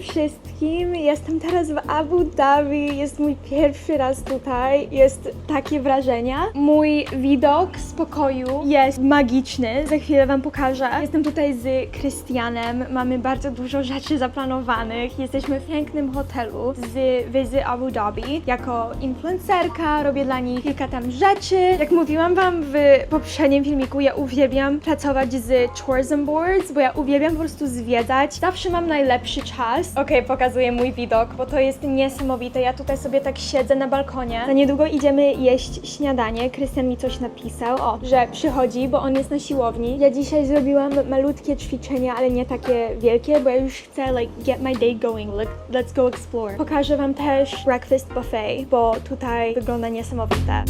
wszystkim. Jestem teraz w Abu Dhabi. Jest mój pierwszy raz tutaj. Jest takie wrażenia. Mój widok z pokoju jest magiczny. Za chwilę Wam pokażę. Jestem tutaj z Krystianem. Mamy bardzo dużo rzeczy zaplanowanych. Jesteśmy w pięknym hotelu z wizy Abu Dhabi. Jako influencerka robię dla nich kilka tam rzeczy. Jak mówiłam Wam w poprzednim filmiku, ja uwielbiam pracować z tourism boards, bo ja uwielbiam po prostu zwiedzać. Zawsze mam najlepszy czas. Okej, pokazuję mój widok, bo to jest niesamowite. Ja tutaj sobie tak siedzę na balkonie. Za niedługo idziemy jeść śniadanie. Krystian mi coś napisał, o, że przychodzi, bo on jest na siłowni. Ja dzisiaj zrobiłam malutkie ćwiczenia, ale nie takie wielkie, bo ja już chcę like get my day going. Like, let's go explore. Pokażę Wam też breakfast buffet, bo tutaj wygląda niesamowite.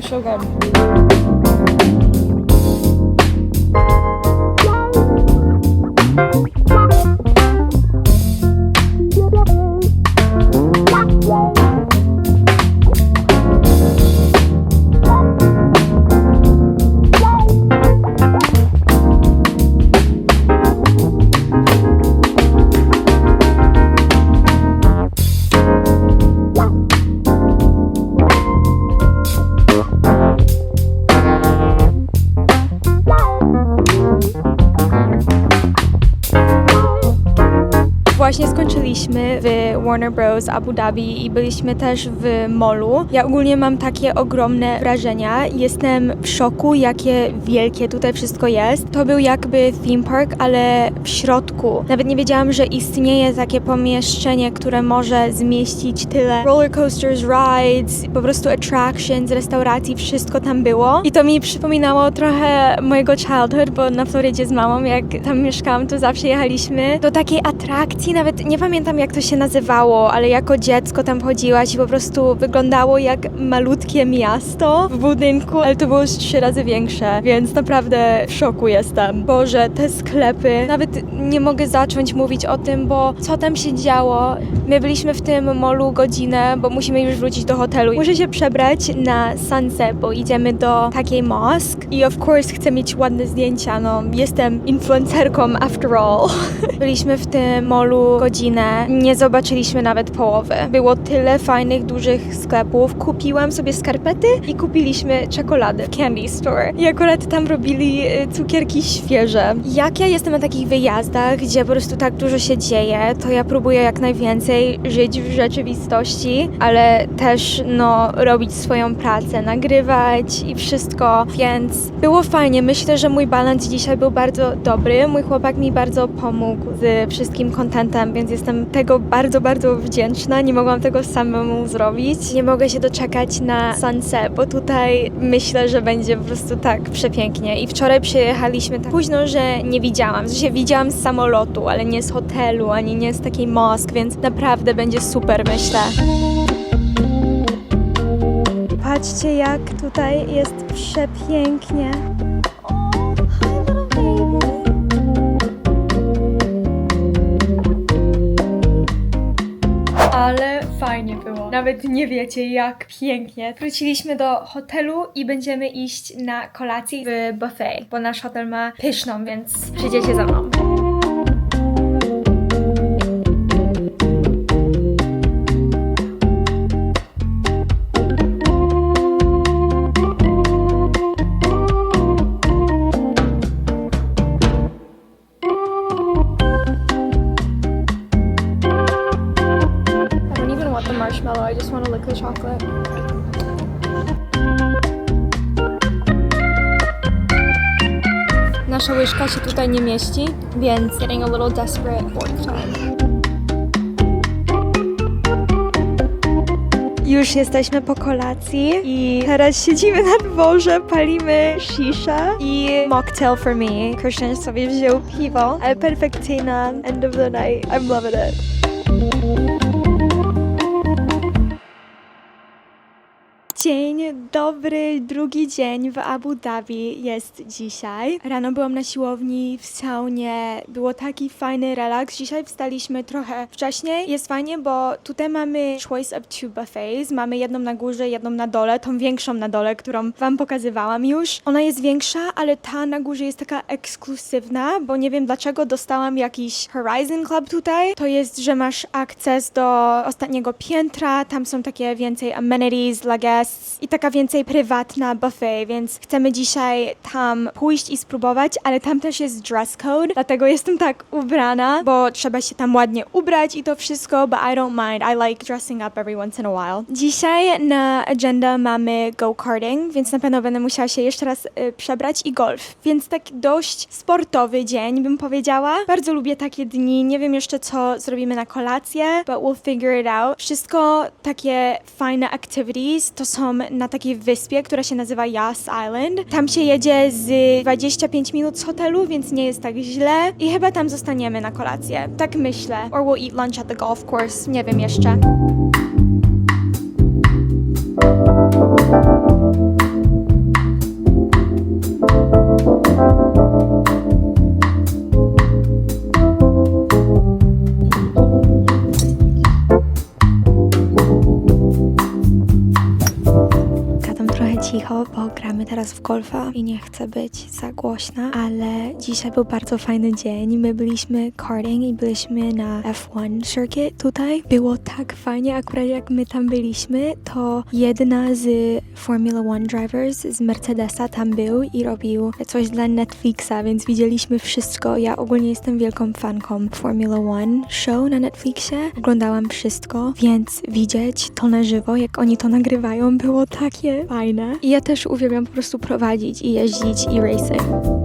for sugar. Warner Bros. Abu Dhabi i byliśmy też w molu. Ja ogólnie mam takie ogromne wrażenia. Jestem w szoku, jakie wielkie tutaj wszystko jest. To był jakby theme park, ale w środku. Nawet nie wiedziałam, że istnieje takie pomieszczenie, które może zmieścić tyle roller coasters, rides, po prostu attractions, restauracji, wszystko tam było. I to mi przypominało trochę mojego childhood, bo na Florydzie z mamą, jak tam mieszkałam, to zawsze jechaliśmy do takiej atrakcji, nawet nie pamiętam jak to się ale jako dziecko tam chodziłaś i po prostu wyglądało jak malutkie miasto w budynku, ale to było już trzy razy większe, więc naprawdę w szoku jestem. Boże, te sklepy, nawet nie mogę zacząć mówić o tym, bo co tam się działo? My byliśmy w tym molu godzinę, bo musimy już wrócić do hotelu. Muszę się przebrać na sunset, bo idziemy do takiej mosque i of course chcę mieć ładne zdjęcia, no jestem influencerką after all. Byliśmy w tym molu godzinę, nie zobaczyliśmy nawet połowy. Było tyle fajnych, dużych sklepów. Kupiłam sobie skarpety i kupiliśmy czekoladę w Candy Store. I akurat tam robili y, cukierki świeże. Jak ja jestem na takich wyjazdach, gdzie po prostu tak dużo się dzieje, to ja próbuję jak najwięcej żyć w rzeczywistości, ale też no robić swoją pracę, nagrywać i wszystko, więc było fajnie. Myślę, że mój balans dzisiaj był bardzo dobry. Mój chłopak mi bardzo pomógł z wszystkim kontentem, więc jestem tego bardzo, bardzo wdzięczna. Nie mogłam tego samemu zrobić. Nie mogę się doczekać na sunset, bo tutaj myślę, że będzie po prostu tak przepięknie. I wczoraj przyjechaliśmy tak późno, że nie widziałam. Sensie widziałam z samolotu, ale nie z hotelu, ani nie z takiej mosk, więc naprawdę będzie super, myślę. Patrzcie, jak tutaj jest przepięknie. Fajnie było. Nawet nie wiecie, jak pięknie. Wróciliśmy do hotelu i będziemy iść na kolację w buffet, bo nasz hotel ma pyszną, więc przyjdziecie za mną. Łyżka się tutaj nie mieści, więc getting a little desperate fork time. Już jesteśmy po kolacji i teraz siedzimy na dworze, palimy shisha i mocktail for me. Christian sobie wziął piwo, ale perfekcyjna end of the night. I'm loving it. Dzień dobry, drugi dzień w Abu Dhabi jest dzisiaj. Rano byłam na siłowni, w saunie, było taki fajny relaks. Dzisiaj wstaliśmy trochę wcześniej. Jest fajnie, bo tutaj mamy choice of two buffets. Mamy jedną na górze, jedną na dole, tą większą na dole, którą wam pokazywałam już. Ona jest większa, ale ta na górze jest taka ekskluzywna, bo nie wiem dlaczego dostałam jakiś Horizon Club tutaj. To jest, że masz akces do ostatniego piętra, tam są takie więcej amenities dla guests i taka więcej prywatna buffet, więc chcemy dzisiaj tam pójść i spróbować, ale tam też jest dress code, dlatego jestem tak ubrana, bo trzeba się tam ładnie ubrać i to wszystko, but I don't mind. I like dressing up every once in a while. Dzisiaj na agenda mamy go-karting, więc na pewno będę musiała się jeszcze raz y, przebrać i golf, więc taki dość sportowy dzień, bym powiedziała. Bardzo lubię takie dni, nie wiem jeszcze co zrobimy na kolację, but we'll figure it out. Wszystko takie fajne activities to są na takiej wyspie, która się nazywa Yas Island. Tam się jedzie z 25 minut z hotelu, więc nie jest tak źle i chyba tam zostaniemy na kolację. Tak myślę. Or we'll eat lunch at the golf course, nie wiem jeszcze. Cicho, bo gramy teraz w golfa i nie chcę być za głośna, ale dzisiaj był bardzo fajny dzień. My byliśmy karting i byliśmy na F1 circuit tutaj. Było tak fajnie, akurat jak my tam byliśmy, to jedna z Formula One drivers z Mercedesa tam był i robił coś dla Netflixa, więc widzieliśmy wszystko. Ja ogólnie jestem wielką fanką Formula One show na Netflixie. Oglądałam wszystko, więc widzieć to na żywo, jak oni to nagrywają, było takie fajne. I ja też uwielbiam po prostu prowadzić i jeździć i racing.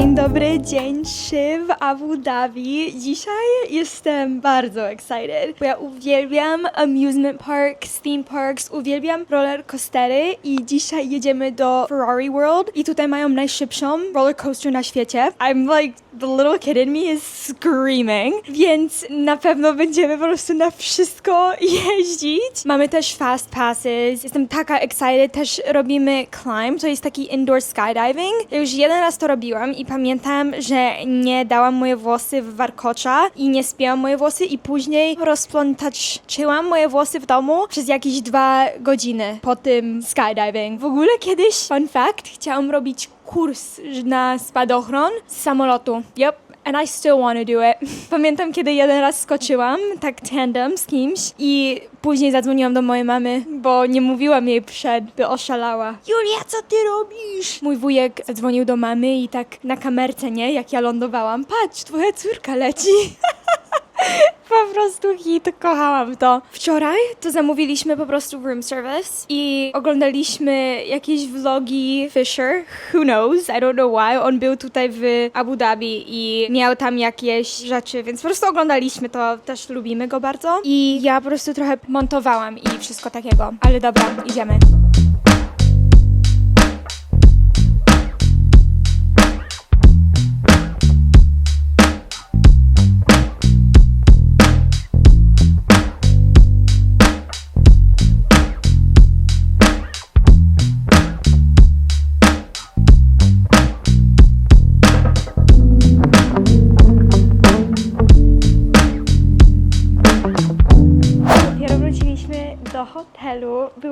Dzień dobry, dzień 3 w Abu Dhabi. Dzisiaj jestem bardzo excited, bo ja uwielbiam amusement parks, theme parks, uwielbiam roller coastery i dzisiaj jedziemy do Ferrari World i tutaj mają najszybszą roller coaster na świecie. I'm like, the little kid in me is screaming, więc na pewno będziemy po prostu na wszystko jeździć. Mamy też fast passes, jestem taka excited, też robimy climb, to jest taki indoor skydiving. Ja już jeden raz to robiłam i pamiętam, że nie dałam moje włosy w warkocza i nie spięłam moje włosy i później rozplątaczyłam moje włosy w domu przez jakieś dwa godziny po tym skydiving. W ogóle kiedyś, fun fact, chciałam robić kurs na spadochron z samolotu. Yep. And I still want to do it. Pamiętam, kiedy jeden raz skoczyłam, tak tandem z kimś i później zadzwoniłam do mojej mamy, bo nie mówiłam jej przed, by oszalała. Julia, co ty robisz? Mój wujek zadzwonił do mamy i tak na kamerce, nie? Jak ja lądowałam. Patrz, twoja córka leci. Po prostu hit, kochałam to. Wczoraj to zamówiliśmy po prostu room service i oglądaliśmy jakieś vlogi Fisher. Who knows? I don't know why. On był tutaj w Abu Dhabi i miał tam jakieś rzeczy, więc po prostu oglądaliśmy to. Też lubimy go bardzo. I ja po prostu trochę montowałam i wszystko takiego. Ale dobra, idziemy.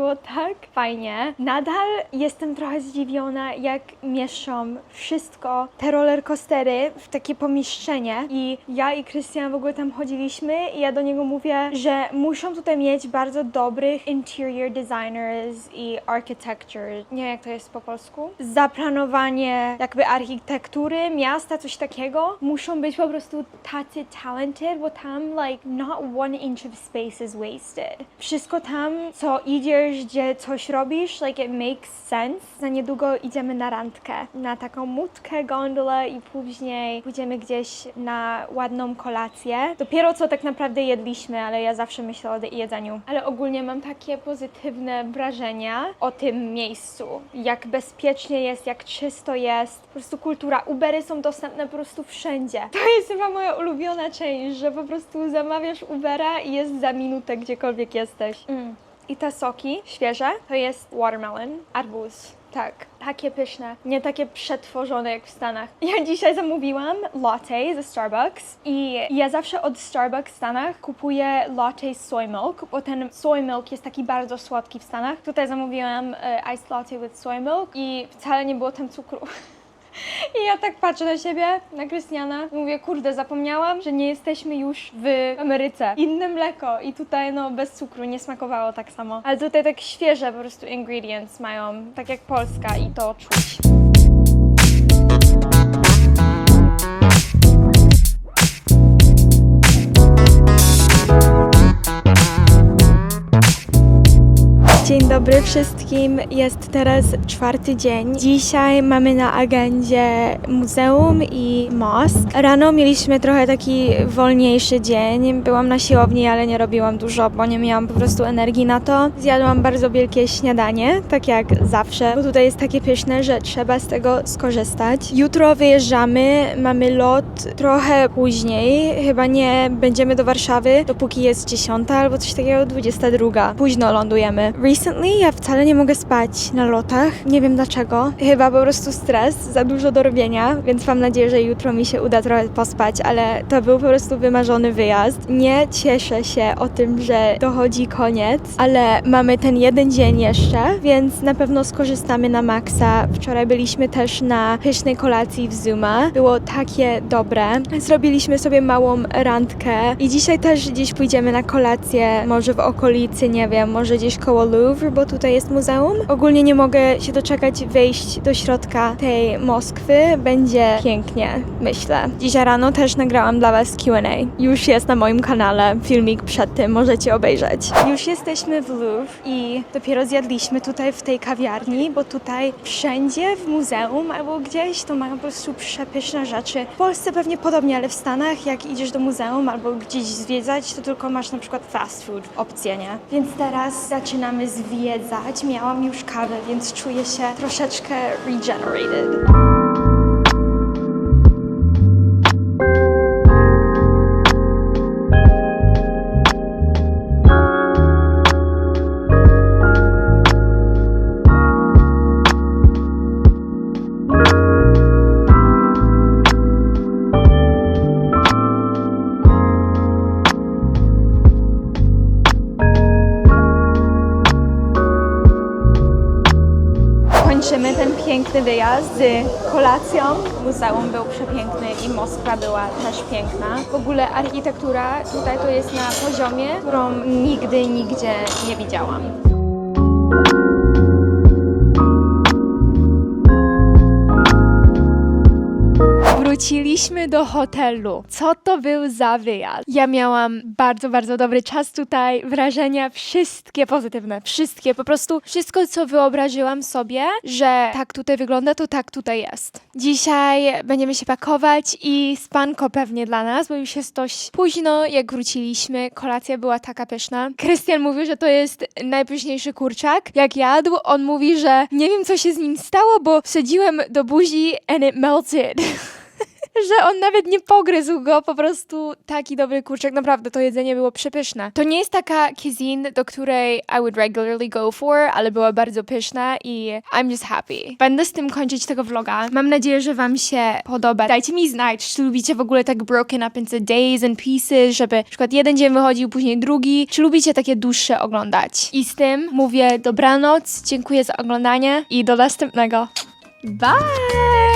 Było tak fajnie. Nadal jestem trochę zdziwiona, jak mieszczą wszystko, te roller coastery w takie pomieszczenie. I ja i Krystian w ogóle tam chodziliśmy i ja do niego mówię, że muszą tutaj mieć bardzo dobrych interior designers i architecture. Nie wiem, jak to jest po polsku. Zaplanowanie jakby architektury miasta, coś takiego. Muszą być po prostu tacy talented, bo tam like not one inch of space is wasted. Wszystko tam, co idziesz, gdzie coś robisz, like it makes sense. Za niedługo idziemy na randkę, na taką łódkę, gondolę i później pójdziemy gdzieś na ładną kolację. Dopiero co tak naprawdę jedliśmy, ale ja zawsze myślę o jedzeniu. Ale ogólnie mam takie pozytywne wrażenia o tym miejscu. Jak bezpiecznie jest, jak czysto jest. Po prostu kultura. Ubery są dostępne po prostu wszędzie. To jest chyba moja ulubiona część, że po prostu zamawiasz Ubera i jest za minutę gdziekolwiek jesteś. Mm. I te soki świeże to jest watermelon, arbuz. Tak, takie pyszne, nie takie przetworzone jak w Stanach. Ja dzisiaj zamówiłam latte ze Starbucks i ja zawsze od Starbucks w Stanach kupuję latte z soy milk, bo ten soy milk jest taki bardzo słodki w Stanach. Tutaj zamówiłam e, iced latte with soy milk i wcale nie było tam cukru. I ja tak patrzę na siebie, na Krystiana mówię, kurde, zapomniałam, że nie jesteśmy już w Ameryce. Inne mleko i tutaj no bez cukru, nie smakowało tak samo. Ale tutaj tak świeże po prostu ingredients mają, tak jak Polska i to czuć. Dzień dobry wszystkim. Jest teraz czwarty dzień. Dzisiaj mamy na agendzie muzeum i most. Rano mieliśmy trochę taki wolniejszy dzień. Byłam na siłowni, ale nie robiłam dużo, bo nie miałam po prostu energii na to. Zjadłam bardzo wielkie śniadanie, tak jak zawsze, bo tutaj jest takie pyszne, że trzeba z tego skorzystać. Jutro wyjeżdżamy, mamy lot trochę później. Chyba nie będziemy do Warszawy, dopóki jest 10 albo coś takiego, 22. Późno lądujemy. Recently ja wcale nie mogę spać na lotach. Nie wiem dlaczego. Chyba po prostu stres, za dużo do robienia, więc mam nadzieję, że jutro mi się uda trochę pospać, ale to był po prostu wymarzony wyjazd. Nie cieszę się o tym, że dochodzi koniec, ale mamy ten jeden dzień jeszcze, więc na pewno skorzystamy na maksa. Wczoraj byliśmy też na pysznej kolacji w Zuma. Było takie dobre. Zrobiliśmy sobie małą randkę i dzisiaj też gdzieś pójdziemy na kolację, może w okolicy, nie wiem, może gdzieś koło Louvre, bo tutaj jest muzeum. Ogólnie nie mogę się doczekać wejść do środka tej Moskwy. Będzie pięknie, myślę. Dzisiaj rano też nagrałam dla Was Q&A. Już jest na moim kanale filmik przed tym, możecie obejrzeć. Już jesteśmy w Louvre i dopiero zjadliśmy tutaj w tej kawiarni, bo tutaj wszędzie w muzeum albo gdzieś to mają po prostu przepyszne rzeczy. W Polsce pewnie podobnie, ale w Stanach jak idziesz do muzeum albo gdzieś zwiedzać, to tylko masz na przykład fast food opcję, nie? Więc teraz zaczynamy zwiedzać. Miałam już kawę, więc czuję się troszeczkę regenerated. Kolacją. Muzeum był przepiękny i Moskwa była też piękna. W ogóle architektura tutaj to jest na poziomie, którą nigdy, nigdzie nie widziałam. Wróciliśmy do hotelu. Co to był za wyjazd? Ja miałam bardzo, bardzo dobry czas tutaj. Wrażenia wszystkie pozytywne. Wszystkie. Po prostu wszystko, co wyobraziłam sobie, że tak tutaj wygląda, to tak tutaj jest. Dzisiaj będziemy się pakować i spanko pewnie dla nas, bo już jest dość późno, jak wróciliśmy. Kolacja była taka pyszna. Krystian mówił, że to jest najpyszniejszy kurczak. Jak jadł, on mówi, że nie wiem, co się z nim stało, bo wsadziłem do buzi and it melted. że on nawet nie pogryzł go, po prostu taki dobry kurczak, naprawdę to jedzenie było przepyszne. To nie jest taka cuisine, do której I would regularly go for, ale była bardzo pyszna i I'm just happy. Będę z tym kończyć tego vloga. Mam nadzieję, że wam się podoba. Dajcie mi znać, czy lubicie w ogóle tak broken up into days and pieces, żeby na przykład jeden dzień wychodził, później drugi, czy lubicie takie dłuższe oglądać. I z tym mówię dobranoc, dziękuję za oglądanie i do następnego. Bye!